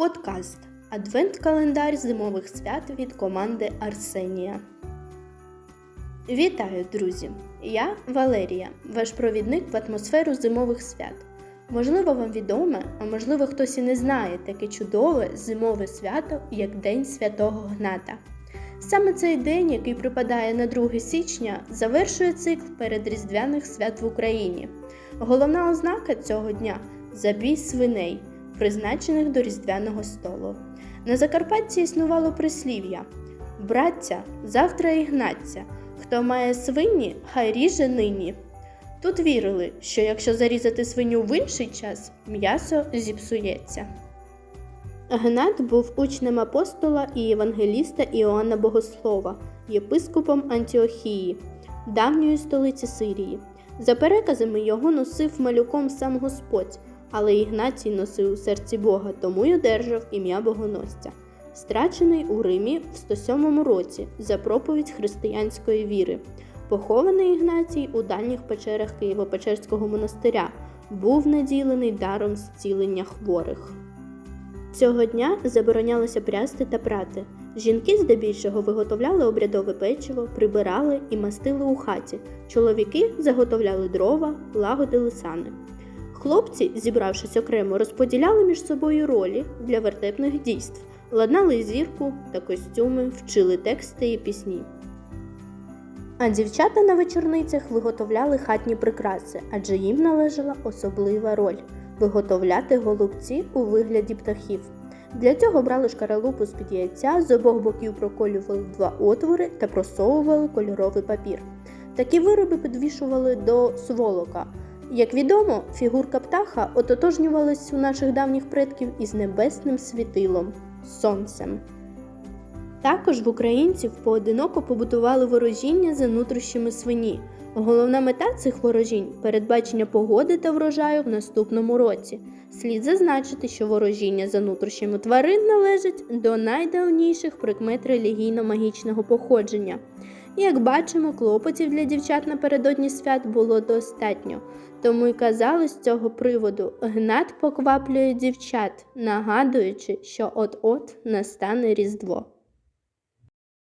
Подкаст Адвент-календар зимових свят від команди Арсенія. Вітаю, друзі! Я Валерія, ваш провідник в атмосферу зимових свят. Можливо, вам відоме, а можливо, хтось і не знає таке чудове зимове свято, як День Святого Гната. Саме цей день, який припадає на 2 січня, завершує цикл передріздвяних свят в Україні. Головна ознака цього дня забій свиней, призначених до різдвяного столу. На Закарпатті існувало прислів'я Браття, завтра і гнаться, хто має свині, хай ріже нині. Тут вірили, що якщо зарізати свиню в інший час, м'ясо зіпсується. Гнат був учнем апостола і євангеліста Іоанна Богослова, єпископом Антіохії, давньої столиці Сирії. За переказами його носив малюком сам Господь, але Ігнатій носив у серці Бога, тому й одержав ім'я Богоносця, страчений у Римі в 107 році за проповідь християнської віри. Похований Ігнатій у дальніх печерах Києво-Печерського монастиря, був наділений даром зцілення хворих. Цього дня заборонялося прясти та прати. Жінки здебільшого виготовляли обрядове печиво, прибирали і мастили у хаті. Чоловіки заготовляли дрова, лагодили сани. Хлопці, зібравшись окремо, розподіляли між собою ролі для вертепних дійств, ладнали зірку та костюми, вчили тексти і пісні. А дівчата на вечорницях виготовляли хатні прикраси, адже їм належала особлива роль виготовляти голубці у вигляді птахів. Для цього брали шкаралупу з-під яйця, з обох боків проколювали два отвори та просовували кольоровий папір. Такі вироби підвішували до сволока. Як відомо, фігурка птаха ототожнювалась у наших давніх предків із небесним світилом сонцем. Також в українців поодиноко побудували ворожіння за нутрощами свині. Головна мета цих ворожінь передбачення погоди та врожаю в наступному році. Слід зазначити, що ворожіння за нутрощами тварин належить до найдавніших прикмет релігійно-магічного походження. Як бачимо, клопотів для дівчат напередодні свят було достатньо, тому й казали з цього приводу Гнат покваплює дівчат, нагадуючи, що от-от настане Різдво.